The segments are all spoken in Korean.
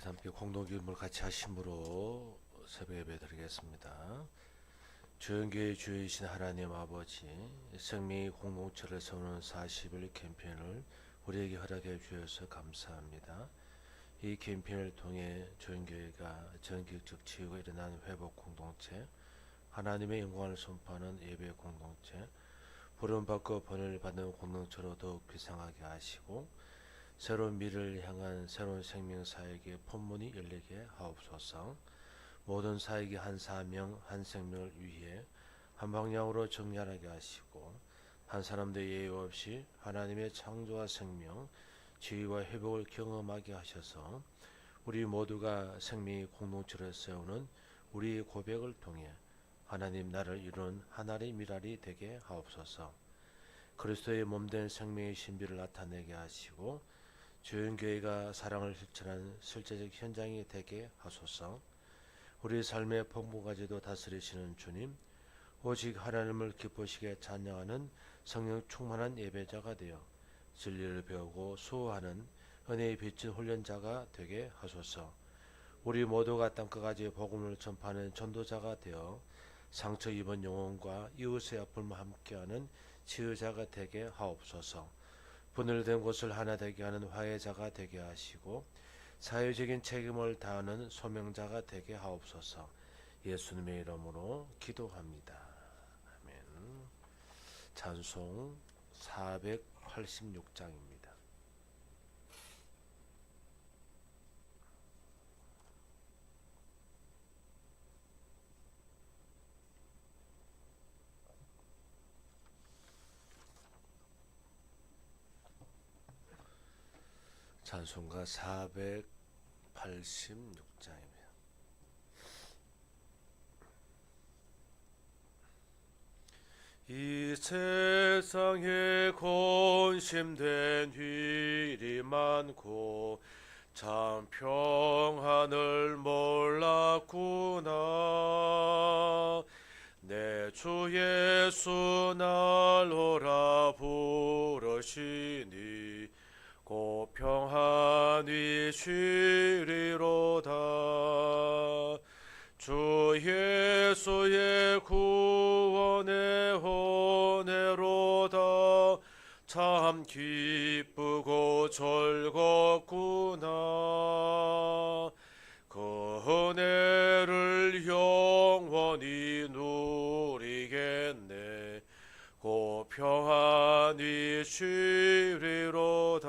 우리 함께 공동기도를 같이 하심으로 새벽 예배 드리겠습니다. 주연교회 주이신 하나님 아버지 생명의 공동체를 세우는 40일 캠페인을 우리에게 허락해 주셔서 감사합니다. 이 캠페인을 통해 주연교회가 전격적 치유가 일어난 회복 공동체 하나님의 영광을 선포하는 예배 공동체 부름받고 번을 받는 공동체로 더욱 비상하게 하시고 새로운 미래를 향한 새로운 생명 사역의 본문이 열리게 하옵소서. 모든 사역이 한 사명, 한 생명을 위해 한 방향으로 정렬하게 하시고 한 사람도 예외 없이 하나님의 창조와 생명, 지위와 회복을 경험하게 하셔서 우리 모두가 생명의 공동체를 세우는 우리의 고백을 통해 하나님 나를 이룬 하나의 미랄이 되게 하옵소서. 그리스도의 몸된 생명의 신비를 나타내게 하시고 주연교회가 사랑을 실천하는 실제적 현장이 되게 하소서. 우리 삶의 풍부가지도 다스리시는 주님, 오직 하나님을 기쁘시게 찬양하는 성령 충만한 예배자가 되어 진리를 배우고 수호하는 은혜의 비친 훈련자가 되게 하소서. 우리 모두가 땅끝까지 복음을 전파하는 전도자가 되어 상처 입은 영혼과 이웃의 아픔을 함께하는 치유자가 되게 하옵소서. 분열된 곳을 하나 되게 하는 화해자가 되게 하시고 사회적인 책임을 다하는 소명자가 되게 하옵소서. 예수님의 이름으로 기도합니다. 아멘. 찬송 486장입니다. 찬송가 486장입니다. 이 세상에 권심된 일이 많고 참 평안을 몰랐구나 내 주 예수 날 오라 부르시니 고 평안히 쉬리로다. 주 예수의 구원의 은혜로다. 참 기쁘고 즐겁구나 평안히 쉬리로다.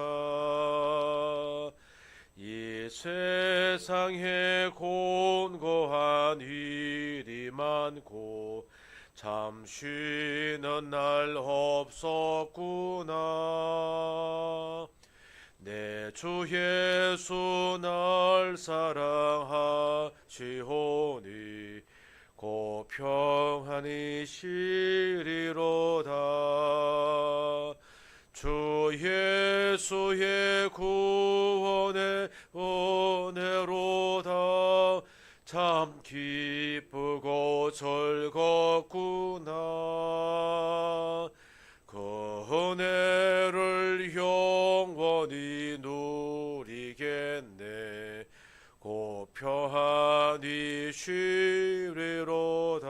이 세상에 곤고한 일이 많고 참 쉬는 날 없었구나. 내 주 예수 날 사랑하시오니 고 평안히 쉬리로다. 주 예수의 구원의 은혜로다. 참 기쁘고 즐겁구나 쉬리로다.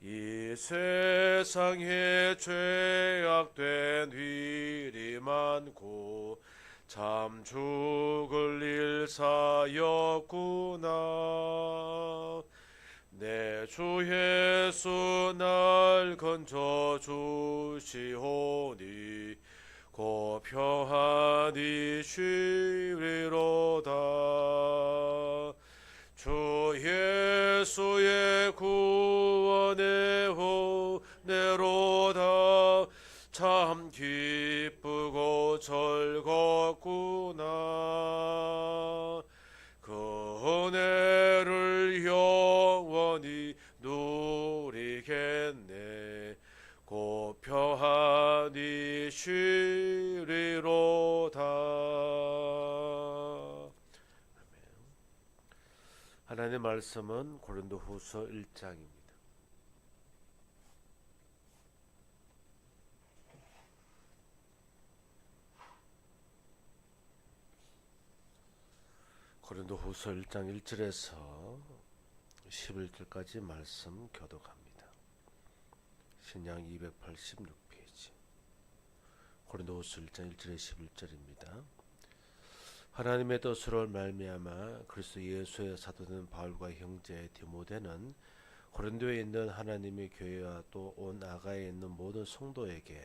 이 세상에 죄악된 일이 많고 참 죽을 일 사였구나. 내 주 예수 날 건져 주시오니 고 평안히 쉬리로다. 주 예수의 구원의 은혜로다. 참 기쁘고 즐겁구 쉬리로다 하나님의 말씀은 고린도후서 1장입니다. 고린도후서 1장 1절에서 11절까지 말씀 교독합니다. 신약 286페이지. 고린도후서 1장 1절에 11절입니다. 하나님의 뜻으로 말미암아 그리스도 예수의 사도된 바울과 형제 디모데는 고린도에 있는 하나님의 교회와 또 온 아가에 있는 모든 성도에게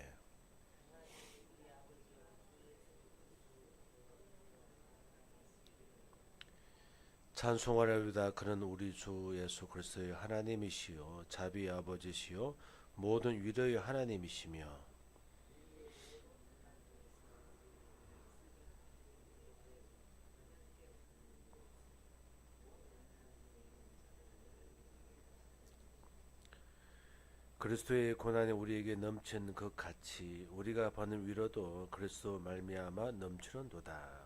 찬송하려다 그는 우리 주 예수 그리스도의 하나님이시요 자비의 아버지시요 모든 위로의 하나님이시며 그리스도의 고난이 우리에게 넘친 그 같이 우리가 받는 위로도 그리스도 말미암아 넘치는도다.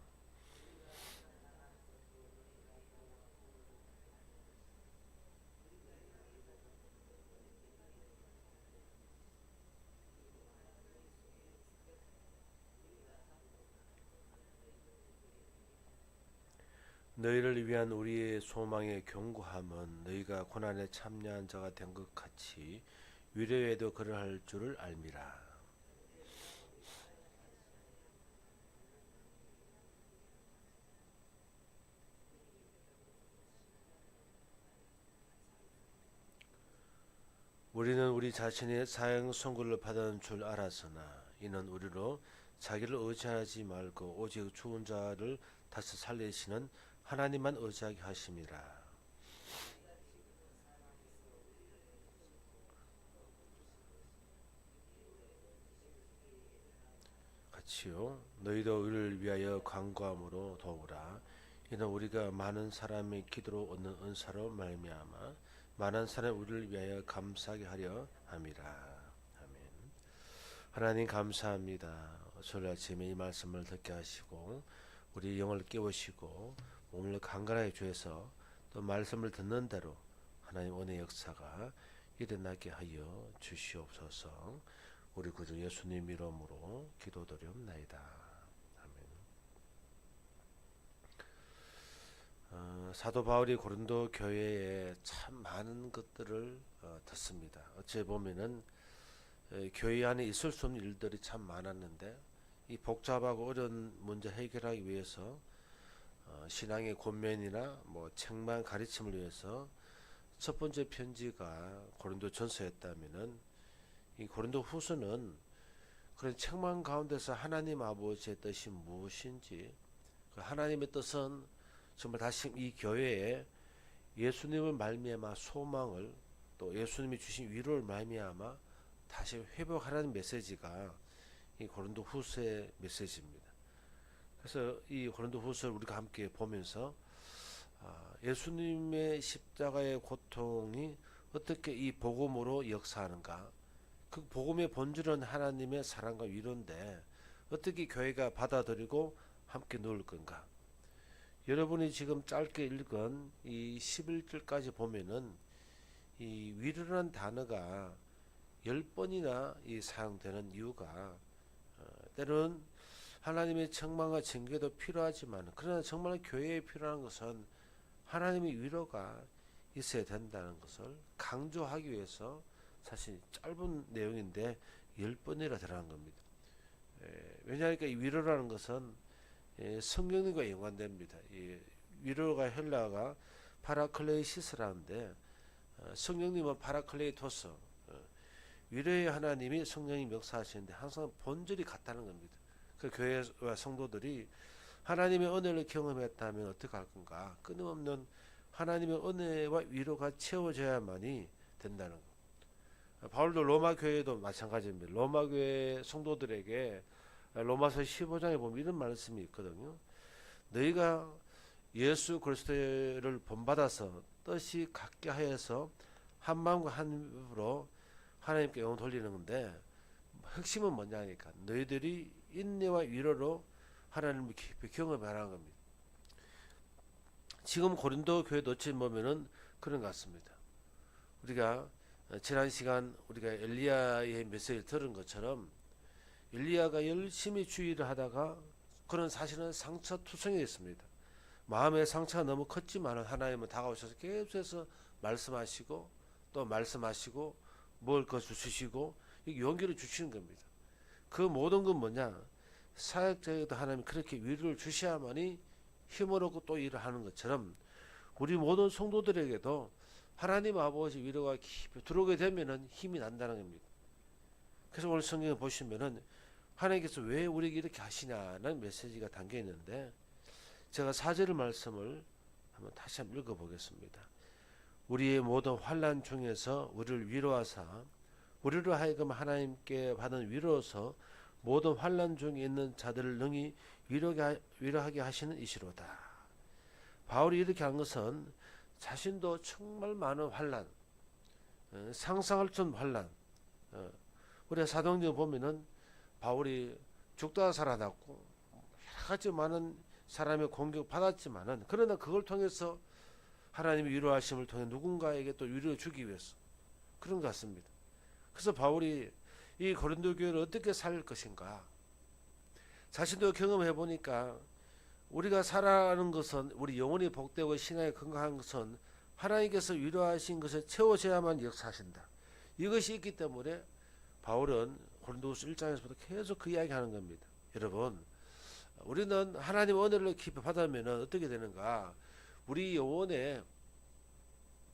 너희를 위한 우리의 소망의 견고함은 너희가 고난에 참여한 자가 된 것 같이 위로에도 그러할 줄을 알미라. 우리는 우리 자신의 사형 선고를 받은 줄 알았으나 이는 우리로 자기를 의지하지 말고 오직 죽은 자를 다시 살리시는 하나님만 의지하게 하심이라. 같이요. 너희도 우리를 위하여 간구함으로 도우라. 이는 우리가 많은 사람의 기도로 얻는 은사로 말미암아 많은 사람 우리를 위하여 감사하게 하려 함이라. 아멘. 하나님 감사합니다. 오늘 아침에 이 말씀을 듣게 하시고 우리 영을 깨우시고 몸을 강건하게 주셔서 또 말씀을 듣는 대로 하나님 은혜 역사가 일어나게 하여 주시옵소서. 우리 구주 예수님 이름으로 기도드리옵나이다. 아멘. 어, 사도 바울이 고린도 교회에 참 많은 것들을 어, 듣습니다. 어찌 보면은 에, 교회 안에 있을 수 없는 일들이 참 많았는데 이 복잡하고 어려운 문제 해결하기 위해서 어, 신앙의 권면이나 뭐 책망 가르침을 위해서 첫 번째 편지가 고린도 전서였다면은 이 고린도 후서는 그런 책망 가운데서 하나님 아버지의 뜻이 무엇인지 그 하나님의 뜻은 정말 다시 이 교회에 예수님을 말미암아 소망을 또 예수님이 주신 위로를 말미암아 다시 회복하라는 메시지가 이 고린도 후서의 메시지입니다. 그래서 이 고린도 후서를 우리가 함께 보면서 아, 예수님의 십자가의 고통이 어떻게 이 복음으로 역사하는가 그 복음의 본질은 하나님의 사랑과 위로인데 어떻게 교회가 받아들이고 함께 누울 건가? 여러분이 지금 짧게 읽은 이 11절까지 보면은 이 위로라는 단어가 열 번이나 이 사용되는 이유가 어, 때로는 하나님의 책망과 징계도 필요하지만 그러나 정말 교회에 필요한 것은 하나님의 위로가 있어야 된다는 것을 강조하기 위해서 사실 짧은 내용인데 열 번이나 들어간 겁니다. 에, 왜냐하니까 이 위로라는 것은 에, 성령님과 연관됩니다. 이 위로가 헬라가 파라클레이시스라는데 어, 성령님은 파라클레이토스 어, 위로의 하나님이 성령이 역사하시는데 항상 본질이 같다는 겁니다. 그 교회와 성도들이 하나님의 은혜를 경험했다면 어떻게 할 건가? 끊임없는 하나님의 은혜와 위로가 채워져야만이 된다는 것. 바울도 로마 교회도 마찬가지입니다. 로마 교회 성도들에게 로마서 15장에 보면 이런 말씀이 있거든요. 너희가 예수 그리스도를 본받아서 뜻이 같게 하여서 한 마음과 한 입으로 하나님께 영을 돌리는 건데 핵심은 뭐냐니까 너희들이 인내와 위로로 하나님을 깊이 경험하라는 겁니다. 지금 고린도 교회 놓치 보면은 그런 것 같습니다. 우리가 어, 지난 시간 우리가 엘리야의 메시지를 들은 것처럼 엘리야가 열심히 주의를 하다가 그런 사실은 상처투성이었습니다. 마음의 상처가 너무 컸지만 하나님은 다가오셔서 계속해서 말씀하시고 또 말씀하시고 먹을 것 주시고 이 용기를 주시는 겁니다. 그 모든 건 뭐냐? 사역자에게도 하나님 그렇게 위로를 주셔야만이 힘을 얻고 또 일을 하는 것처럼 우리 모든 성도들에게도 하나님 아버지 위로가 깊이 들어오게 되면은 힘이 난다는 겁니다. 그래서 오늘 성경에 보시면은 하나님께서 왜 우리에게 이렇게 하시냐는 메시지가 담겨 있는데 제가 사절 말씀을 한번 다시 한번 읽어 보겠습니다. 우리의 모든 환란 중에서 우리를 위로하사 우리로 하여금 하나님께 받은 위로로서 모든 환란 중에 있는 자들을 능히 위로하게 하시는 이시로다. 바울이 이렇게 한 것은 자신도 정말 많은 환란, 어, 상상할 수 없는 환란. 어, 우리가 사도행전 보면은 바울이 죽다가 살아났고 여러 가지 많은 사람의 공격 받았지만은 그러나 그걸 통해서 하나님의 위로하심을 통해 누군가에게 또 위로해 주기 위해서 그런 것 같습니다. 그래서 바울이 이 고린도 교회를 어떻게 살 것인가 자신도 경험해 보니까 우리가 살아가는 것은 우리 영혼이 복되고 신앙이 건강한 것은 하나님께서 위로하신 것을 채워져야만 역사하신다. 이것이 있기 때문에 바울은 고린도후서 1장에서부터 계속 그 이야기하는 겁니다. 여러분, 우리는 하나님 은혜를 깊이 받으면 어떻게 되는가? 우리 영혼에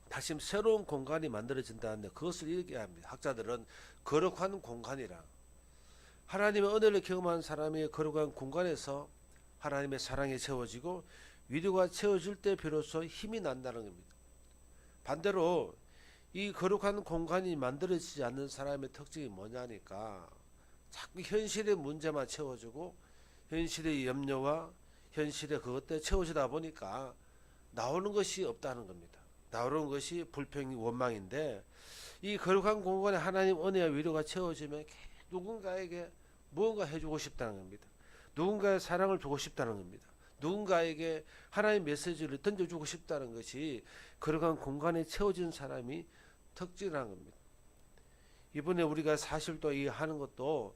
다시 새로운 공간이 만들어진다는데 그것을 이렇게 합니다. 학자들은 거룩한 공간이라. 하나님의 은혜를 경험한 사람이 거룩한 공간에서 하나님의 사랑이 채워지고 위로가 채워질 때 비로소 힘이 난다는 겁니다. 반대로 이 거룩한 공간이 만들어지지 않는 사람의 특징이 뭐냐니까 자꾸 현실의 문제만 채워주고 현실의 염려와 현실의 그것 때 채워지다 보니까 나오는 것이 없다는 겁니다. 나오는 것이 불평이 원망인데 이 거룩한 공간에 하나님 은혜와 위로가 채워지면 누군가에게 무언가 해주고 싶다는 겁니다. 누군가의 사랑을 주고 싶다는 겁니다. 누군가에게 하나님 메시지를 던져주고 싶다는 것이 거룩한 공간에 채워진 사람이 특징이라는 겁니다. 이번에 우리가 사실 또이 하는 것도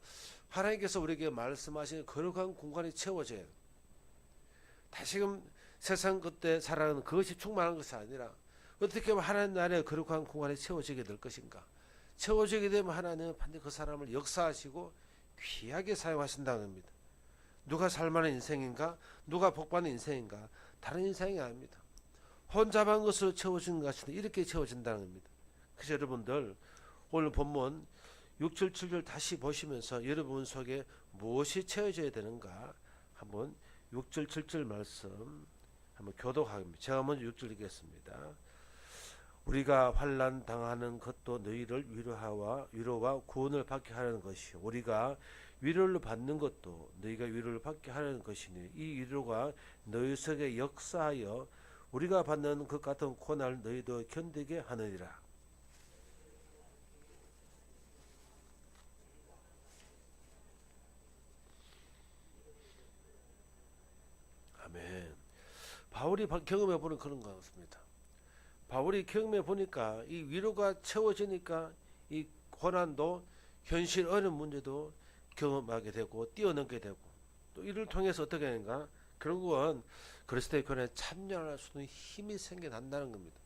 하나님께서 우리에게 말씀하신 거룩한 공간이 채워져야 돼요. 다시금 세상 그때 살아가는 그것이 충만한 것이 아니라 어떻게 하면 하나님 나라의 거룩한 공간에 채워지게 될 것인가. 채워지게 되면 하나님은 반드시 그 사람을 역사하시고 귀하게 사용하신다는 겁니다. 누가 살만한 인생인가? 누가 복받는 인생인가? 다른 인생이 아닙니다. 혼자만 것으로 채워진 것이 이렇게 채워진다는 겁니다. 그래서 여러분들 오늘 본문 6, 7, 7절 다시 보시면서 여러분 속에 무엇이 채워져야 되는가 한번 6절, 7절 말씀 한번 교독하겠습니다. 제가 먼저 6절 읽겠습니다. 우리가 환란 당하는 것도 너희를 위로하와 위로와 구원을 받게 하려는 것이요 우리가 위로를 받는 것도 너희가 위로를 받게 하려는 것이니 이 위로가 너희 속에 역사하여 우리가 받는 그 같은 고난을 너희도 견디게 하느니라. 아멘. 바울이 바- 경험해 보는 그런 것 같습니다. 바울이 경험해 보니까 이 위로가 채워지니까 이 고난도 현실 어려운 문제도 경험하게 되고 뛰어넘게 되고 또 이를 통해서 어떻게 하는가 결국은 그리스도의 교회에 참여할 수 있는 힘이 생겨난다는 겁니다.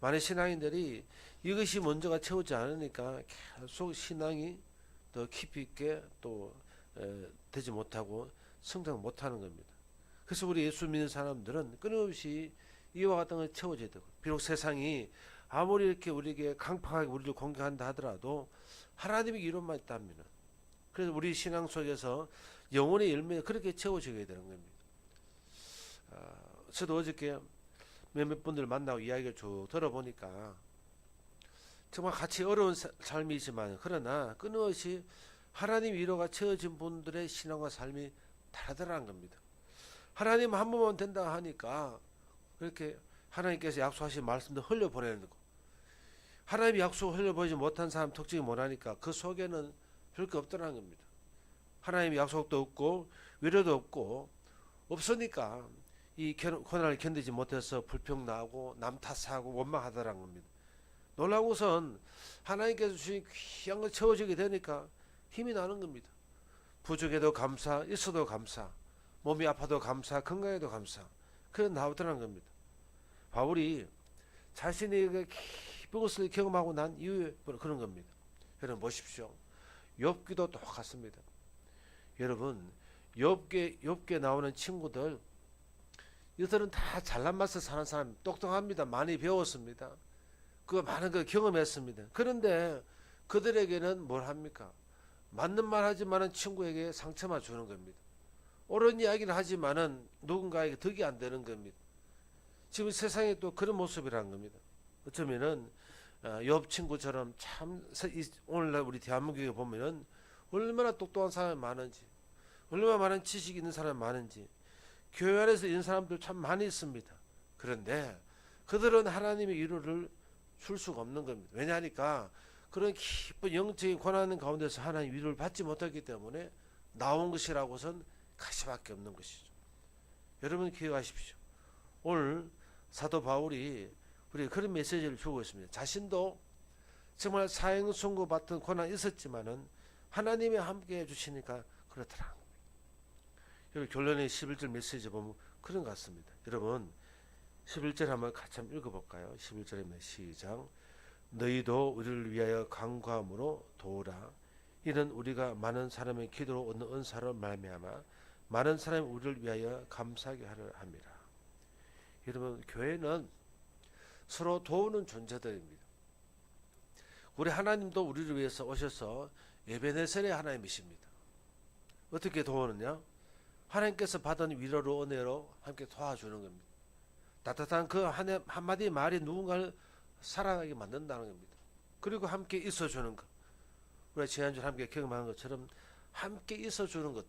많은 신앙인들이 이것이 먼저가 채우지 않으니까 계속 신앙이 더 깊이 있게 또 에, 되지 못하고 성장 못하는 겁니다. 그래서 우리 예수 믿는 사람들은 끊임없이 이와 같은 걸 채워져야 되고 비록 세상이 아무리 이렇게 우리에게 강팍하게 우리를 공격한다 하더라도 하나님의 이론만 있다면 그래서 우리 신앙 속에서 영혼의 열매가 그렇게 채워지게 되는 겁니다. 아, 저도 어저께 몇몇 분들 만나고 이야기를 쭉 들어보니까 정말 같이 어려운 사- 삶이지만 그러나 끊임없이 하나님 위로가 채워진 분들의 신앙과 삶이 다르더라는 겁니다. 하나님 한 번만 된다 하니까 그렇게 하나님께서 약속하신 말씀도 흘려보내는 거. 하나님이 약속 흘려보내지 못한 사람 특징이 뭐라니까 그 속에는 별게 없더라는 겁니다. 하나님의 약속도 없고 위로도 없고 없으니까 이 견- 고난을 견디지 못해서 불평 나고 남 탓하고 원망하더라는 겁니다. 놀라운 것은 하나님께서 주신 귀한 걸 채워지게 되니까 힘이 나는 겁니다. 부족해도 감사, 있어도 감사, 몸이 아파도 감사, 건강해도 감사. 그런 나오더라는 겁니다. 바울이 자신이 그 깊은 것을 경험하고 난 이후에 그런 겁니다. 여러분 보십시오. 욥기도 똑같습니다. 여러분 욥기 욥기에 나오는 친구들 이들은 다 잘난 맛을 사는 사람 똑똑합니다. 많이 배웠습니다. 그 많은 걸 경험했습니다. 그런데 그들에게는 뭘 합니까? 맞는 말 하지만은 친구에게 상처만 주는 겁니다. 옳은 이야기를 하지만은 누군가에게 덕이 안 되는 겁니다. 지금 세상에 또 그런 모습이라는 겁니다. 어쩌면은 어, 욥 친구처럼 참 오늘날 우리 대한민국에 보면은 얼마나 똑똑한 사람이 많은지, 얼마나 많은 지식 있는 사람이 많은지, 교회 안에서 이런 사람들 참 많이 있습니다. 그런데 그들은 하나님의 위로를 줄 수가 없는 겁니다. 왜냐하니까 그런 깊은 영적인 고난 가운데서 하나님 위로를 받지 못했기 때문에 나온 것이라고선 가시밖에 없는 것이죠. 여러분 기억하십시오. 오늘 사도 바울이 우리 그런 메시지를 주고 있습니다. 자신도 정말 사형 선고 받던 고난이 있었지만은 하나님이 함께 해주시니까 그렇더라. 여러분 결론의 11절 메시지 보면 그런 것 같습니다. 여러분 11절 한번 같이 한번 읽어볼까요? 11절입니다. 시작. 너희도 우리를 위하여 간구함으로 도우라. 이는 우리가 많은 사람의 기도로 얻는 은사로 말미암아 많은 사람이 우리를 위하여 감사하게 하려 함이라. 여러분 교회는 서로 도우는 존재들입니다. 우리 하나님도 우리를 위해서 오셔서 예배네설의 하나님이십니다. 어떻게 도우느냐? 하나님께서 받은 위로로 은혜로 함께 도와주는 겁니다. 따뜻한 그 한- 한마디 말이 누군가를 사랑하게 만든다는 겁니다. 그리고 함께 있어주는 것. 우리가 지난주에 함께 경험한 것처럼 함께 있어주는 것,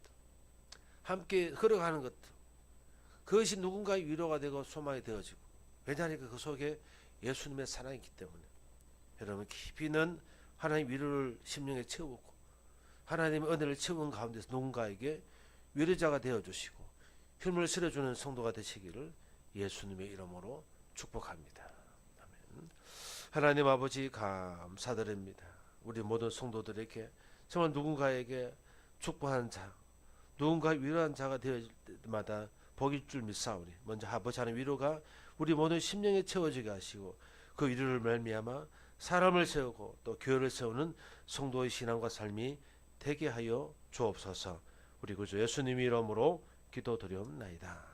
함께 걸어가는 것, 그것이 누군가의 위로가 되고 소망이 되어지고 왜냐하니까 그 속에 예수님의 사랑이 있기 때문에 여러분 깊이는 하나님 위로를 심령에 채우고 하나님의 은혜를 채운 가운데서 누군가에게 위로자가 되어 주시고 힘을 실어주는 성도가 되시기를 예수님의 이름으로 축복합니다. 아멘. 하나님 아버지 감사드립니다. 우리 모든 성도들에게 정말 누군가에게 축복하는 자, 누군가 위로한 자가 되어질 때마다 복일 줄 믿사오니 먼저 아버지 하는 위로가 우리 모든 심령에 채워지게 하시고 그 위로를 말미암아 사람을 세우고 또 교회를 세우는 성도의 신앙과 삶이 되게 하여 주옵소서. 우리 구주 예수님 이름으로 기도드리옵나이다.